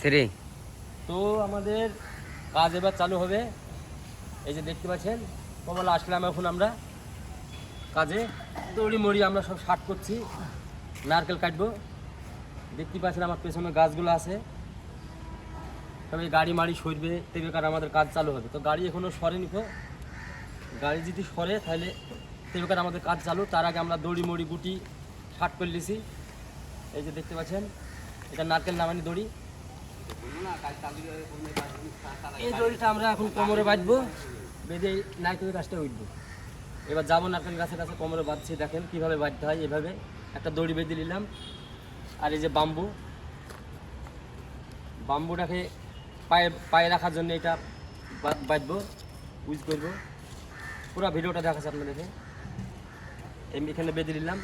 Three তো আমাদের কাজ এবার চালু হবে। এই যে দেখতে পাচ্ছেন, কমলা আসলাম এখন আমরা কাজে। দড়ি মড়ি আমরা সব শার্ট করছি, নারকেল কাটবো। দেখতে পাচ্ছেন আমার পেছনে গাছগুলো আছে। তবে গাড়ি মাড়ি সরবে তেবে কারণ আমাদের কাজ চালু হবে। তো গাড়ি এখনও সরেনি তো। গাড়ি যদি সরে, তাহলে তেবে কারণ আমাদের কাজ চালু। তার আগে আমরা দড়ি মড়ি গুটি শার্ট করে লিছি এই যে দেখতে পাচ্ছেন, এটা নারকেল নামানি দড়ি। এই দড়িটা আমরা এখন কোমরে বাঁধবো, বেঁধে এই নারকেল গাছটা উঠবো। এবার যাব নারকেল গাছের কাছে, কোমরে বাঁধছি, দেখেন কীভাবে বাঁধতে হয় এভাবে। একটা দড়ি বেঁধে নিলাম, আর এই যে বাম্বু। বাম্বুটাকে পায়ে পায়ে রাখার জন্য এটা বাঁধবো ইউজ করব। পুরো ভিডিওটা দেখাচ্ছে আপনাদেরকে। এম- এখানে বেঁধে নিলাম।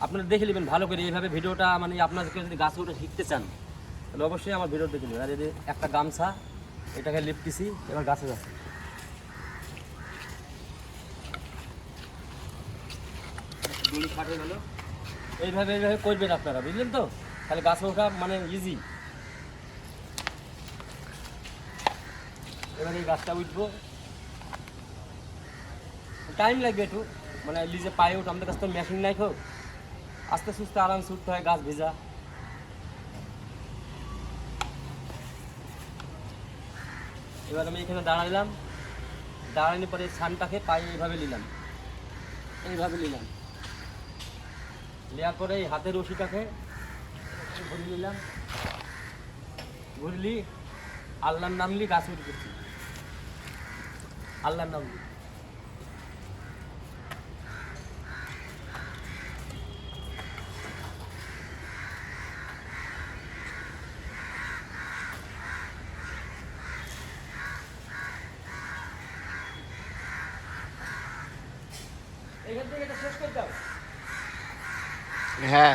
আপনারা দেখে নেবেন ভালো করে এইভাবে ভিডিওটা মানে আপনাদেরকে যদি গাছ উঠে শিখতে চান তাহলে অবশ্যই আমার ভিডিও দেখে নেবেন। আর এই একটা গামছা, এটাকে লিপতেছি এবার গাছে যাচ্ছে। এইভাবে এইভাবে করবেন আপনারা, বুঝলেন তো? তাহলে গাছে ওঠা মানে ইজি এবার এই গাছটা উঠবো। টাইম লাগবে একটু মানে লিজে পায়ে উঠ, আমাদের কাছে তো মেশিন নাই তো। আস্তে সুস্তে আরামসে উঠতে হয় গাছ ভেজা। এবার আমি এখানে দাঁড়ালাম দাঁড়ানোর পরে ছানটাকে পায়ে এইভাবে নিলাম। এইভাবে নিলাম। নেওয়ার পরে এই হাতের রশিটাকে ঘুরে নিলাম। ঘুরলি, আল্লাহর নামলি গাছ উঠে আল্লাহর নাম নিয়ে। এখান থেকে এটা শেষ করে দাও হ্যাঁ।